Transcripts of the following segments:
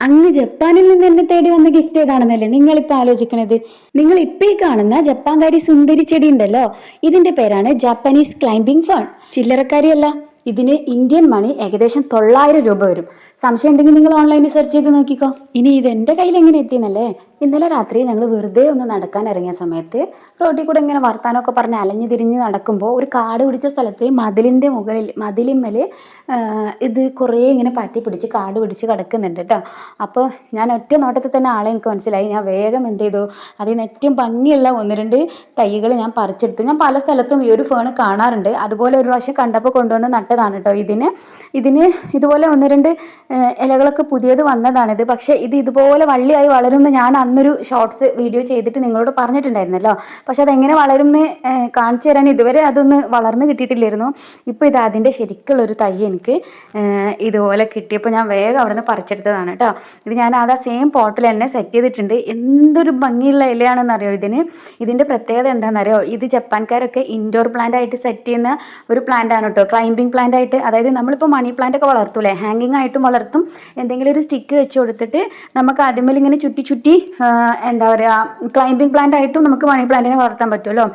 അങ്ങ് ജപ്പാനിൽ നിന്ന് എന്നെ തേടി വന്ന ഗിഫ്റ്റ് ഏതാണെന്നല്ലേ നിങ്ങളിപ്പോൾ ആലോചിക്കണത്? നിങ്ങൾ ഇപ്പൊ കാണുന്ന ജപ്പാൻകാരി സുന്ദരി ചെടി ഉണ്ടല്ലോ. ഇതിന്റെ പേരാണ് ജാപ്പനീസ് ക്ലൈംബിംഗ് ഫൺ ചില്ലറക്കാരിയല്ല. ഇതിന് ഇന്ത്യൻ മണി ഏകദേശം തൊള്ളായിരം രൂപ വരും. സംശയം ഉണ്ടെങ്കിൽ നിങ്ങൾ ഓൺലൈനിൽ സെർച്ച് ചെയ്ത് നോക്കിക്കോ. ഇനി ഇത് എന്റെ കയ്യിൽ എങ്ങനെ എത്തിയെന്നല്ലേ? ഇന്നലെ രാത്രി ഞങ്ങൾ വെറുതെ ഒന്ന് നടക്കാൻ ഇറങ്ങിയ സമയത്ത് റോഡിൽ കൂടെ ഇങ്ങനെ വർത്താനമൊക്കെ പറഞ്ഞ് അലഞ്ഞു തിരിഞ്ഞ് നടക്കുമ്പോൾ ഒരു കാട് പിടിച്ച സ്ഥലത്ത് മതിലിന്റെ മുകളിൽ മതിലിന്മേൽ ഇത് കുറേ ഇങ്ങനെ പറ്റി പിടിച്ച് കാട് പിടിച്ച് കിടക്കുന്നുണ്ട് കേട്ടോ. അപ്പോൾ ഞാൻ ഒറ്റ നോട്ടത്തിൽ തന്നെ ആളെ എനിക്ക് മനസ്സിലായി. ഞാൻ വേഗം എന്ത് ചെയ്തു? അതിൽ നിന്ന് ഏറ്റവും ഭംഗിയുള്ള ഒന്ന് രണ്ട് തൈകൾ ഞാൻ പറിച്ചെടുത്തു. ഞാൻ പല സ്ഥലത്തും ഈ ഒരു ഫേണ് കാണാറുണ്ട്. അതുപോലെ ഒരു പ്രാവശ്യം കണ്ടപ്പോൾ കൊണ്ടുവന്ന് നട്ടതാണ് കേട്ടോ ഇതിന്. ഇതിന് ഇതുപോലെ ഒന്ന് രണ്ട് ഇലകളൊക്കെ പുതിയത് വന്നതാണിത്. പക്ഷേ ഇത് ഇതുപോലെ വള്ളിയായി വളരുമെന്ന് ഞാൻ അന്നൊരു ഷോർട്സ് വീഡിയോ ചെയ്തിട്ട് നിങ്ങളോട് പറഞ്ഞിട്ടുണ്ടായിരുന്നല്ലോ. പക്ഷെ അതെങ്ങനെ വളരുമെന്ന് കാണിച്ചു തരാൻ ഇതുവരെ അതൊന്ന് വളർന്നു കിട്ടിയിട്ടില്ലായിരുന്നു. ഇപ്പോൾ ഇത് അതിന്റെ ശരിക്കുള്ളൊരു തൈ എനിക്ക് ഇതുപോലെ കിട്ടിയപ്പോൾ ഞാൻ വേഗം അവിടെ നിന്ന് പറിച്ചെടുത്തതാണ് കേട്ടോ. ഇത് ഞാൻ അത് ആ സെയിം പോട്ടിൽ തന്നെ സെറ്റ് ചെയ്തിട്ടുണ്ട്. എന്തൊരു ഭംഗിയുള്ള ഇലയാണെന്ന് അറിയോ ഇതിന്? ഇതിന്റെ പ്രത്യേകത എന്താണെന്നറിയോ? ഇത് ജപ്പാൻകാരൊക്കെ ഇൻഡോർ പ്ലാന്റ് ആയിട്ട് സെറ്റ് ചെയ്യുന്ന ഒരു പ്ലാന്റ് ആണ് കേട്ടോ. ക്ലൈംബിംഗ് പ്ലാന്റ് ആയിട്ട് അതായത് നമ്മളിപ്പോൾ മണി പ്ലാന്റ് ഒക്കെ വളർത്തൂലേ? ഹാങ്ങിങ് ആയിട്ടും വളർത്തും. എന്തെങ്കിലും ഒരു സ്റ്റിക്ക് വെച്ച് കൊടുത്തിട്ട് നമുക്ക് അതിന്മേൽ ഇങ്ങനെ ചുറ്റി ചുറ്റി എന്താ പറയുക ക്ലൈംബിംഗ് പ്ലാന്റ് ആയിട്ടും നമുക്ക് മണി പ്ലാന്റിനെ വളർത്താൻ പറ്റുമല്ലോ.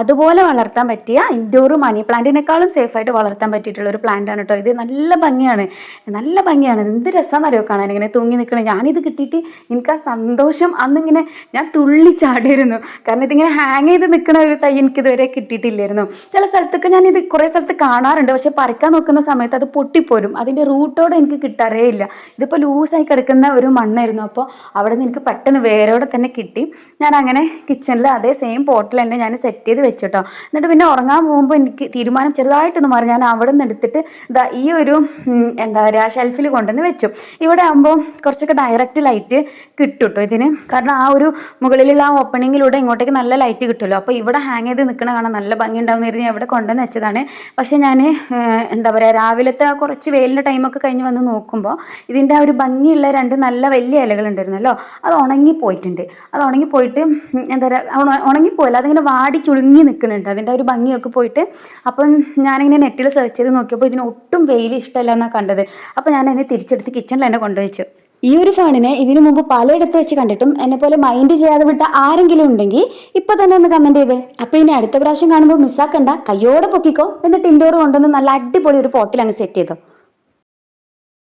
അതുപോലെ വളർത്താൻ പറ്റിയ ഇൻഡോർ മണി പ്ലാന്റിനേക്കാളും സേഫ് ആയിട്ട് വളർത്താൻ പറ്റിയിട്ടുള്ള ഒരു പ്ലാന്റ് ആണ് കേട്ടോ ഇത്. നല്ല ഭംഗിയാണ്. നല്ല ഭംഗിയാണ്. എന്ത് രസമെന്നറിയോ കാണാൻ? ഇങ്ങനെ തൂങ്ങി നിൽക്കണേ ഞാനിത് കിട്ടിയിട്ട് എനിക്ക് ആ സന്തോഷം അന്നിങ്ങനെ ഞാൻ തുള്ളി ചാടിയിരുന്നു. കാരണം ഇതിങ്ങനെ ഹാങ് ചെയ്ത് നിൽക്കുന്ന ഒരു തൈ എനിക്ക് ഇതുവരെ കിട്ടിയിട്ടില്ലായിരുന്നു. ചില സ്ഥലത്തൊക്കെ ഞാൻ ഇത് കുറേ സ്ഥലത്ത് കാണാറുണ്ട്. പക്ഷെ പറിക്കാൻ നോക്കുന്ന സമയത്ത് അത് പൊട്ടിപ്പോരും. അതിന്റെ റൂട്ടോടെ എനിക്ക് കിട്ടാറേ ഇല്ല ഇതിപ്പോൾ ലൂസായി കിടക്കുന്ന ഒരു മണ്ണായിരുന്നു. അപ്പോൾ അവിടെ നിന്ന് എനിക്ക് പെട്ടെന്ന് വേരോടെ തന്നെ കിട്ടി. ഞാൻ അങ്ങനെ കിച്ചണിൽ അതേ സെയിം പോട്ടിൽ തന്നെ ഞാൻ സെറ്റ് ചെയ്ത് വെച്ചിട്ടോ. എന്നിട്ട് പിന്നെ ഉറങ്ങാൻ പോകുമ്പോൾ എനിക്ക് തീരുമാനം ചെറുതായിട്ടൊന്ന് മാറി. ഞാൻ അവിടെ നിന്ന് എടുത്തിട്ട് ഇതാ ഈ ഒരു എന്താ പറയുക ഷെൽഫിൽ കൊണ്ടുവന്ന് വെച്ചു. ഇവിടെ ആകുമ്പോൾ കുറച്ചൊക്കെ ഡയറക്റ്റ് ലൈറ്റ് കിട്ടും കേട്ടോ ഇതിന്. കാരണം ആ ഒരു മുകളിലുള്ള ആ ഓപ്പണിങ്ങിലൂടെ ഇങ്ങോട്ടേക്ക് നല്ല ലൈറ്റ് കിട്ടുമല്ലോ. അപ്പോൾ ഇവിടെ ഹാങ് ചെയ്ത് നിൽക്കണ കാണാൻ നല്ല ഭംഗി കരുതി ഞാൻ ഇവിടെ കൊണ്ടുവന്ന് വെച്ചതാണ്. പക്ഷേ ഞാൻ എന്താ പറയുക രാവിലത്തെ കുറച്ച് വെയിലിന്റെ ടൈമൊക്കെ കഴിഞ്ഞ് വന്ന് നോക്കുമ്പോൾ ഇതിന്റെ ആ ഒരു ഭംഗിയുള്ള രണ്ട് നല്ല വലിയ ഇലകൾ ഉണ്ടായിരുന്നല്ലോ അത് ഉണങ്ങിപ്പോയിട്ടുണ്ട് അത് ഉണങ്ങിപ്പോയിട്ട് പോയിട്ട് എന്താ പറയുക ഉണ- ഉണങ്ങിപ്പോയില്ല അതിങ്ങനെ വാടി ചുളുങ്ങി നിൽക്കുന്നുണ്ട് അതിന്റെ ഒരു ഭംഗിയൊക്കെ പോയിട്ട് അപ്പം ഞാനിങ്ങനെ നെറ്റിൽ സെർച്ച് ചെയ്ത് നോക്കിയപ്പോൾ ഇതിന് ഒട്ടും വെയിൽ ഇഷ്ടമല്ല എന്നാണ് കണ്ടത്. അപ്പോൾ ഞാൻ എന്നെ തിരിച്ചെടുത്ത് കിച്ചണിൽ എന്നെ കൊണ്ടുവച്ചു. ഈ ഒരു ഫാണിനെ ഇതിനു മുമ്പ് പലയിടത്ത് വെച്ച് കണ്ടിട്ടും എന്നെ പോലെ മൈൻഡ് ചെയ്യാതെ വിട്ട ആരെങ്കിലും ഉണ്ടെങ്കിൽ ഇപ്പൊ തന്നെ ഒന്ന് കമന്റ് ചെയ്തേ. അപ്പൊ ഇനി അടുത്ത പ്രാവശ്യം കാണുമ്പോൾ മിസ്സാക്കണ്ട കയ്യോടെ പൊക്കിക്കോ. എന്നിട്ട് ഇൻഡോർ കൊണ്ടുവന്ന് നല്ല അടിപൊളി ഒരു പോട്ടിൽ അങ്ങ് സെറ്റ് ചെയ്തോ.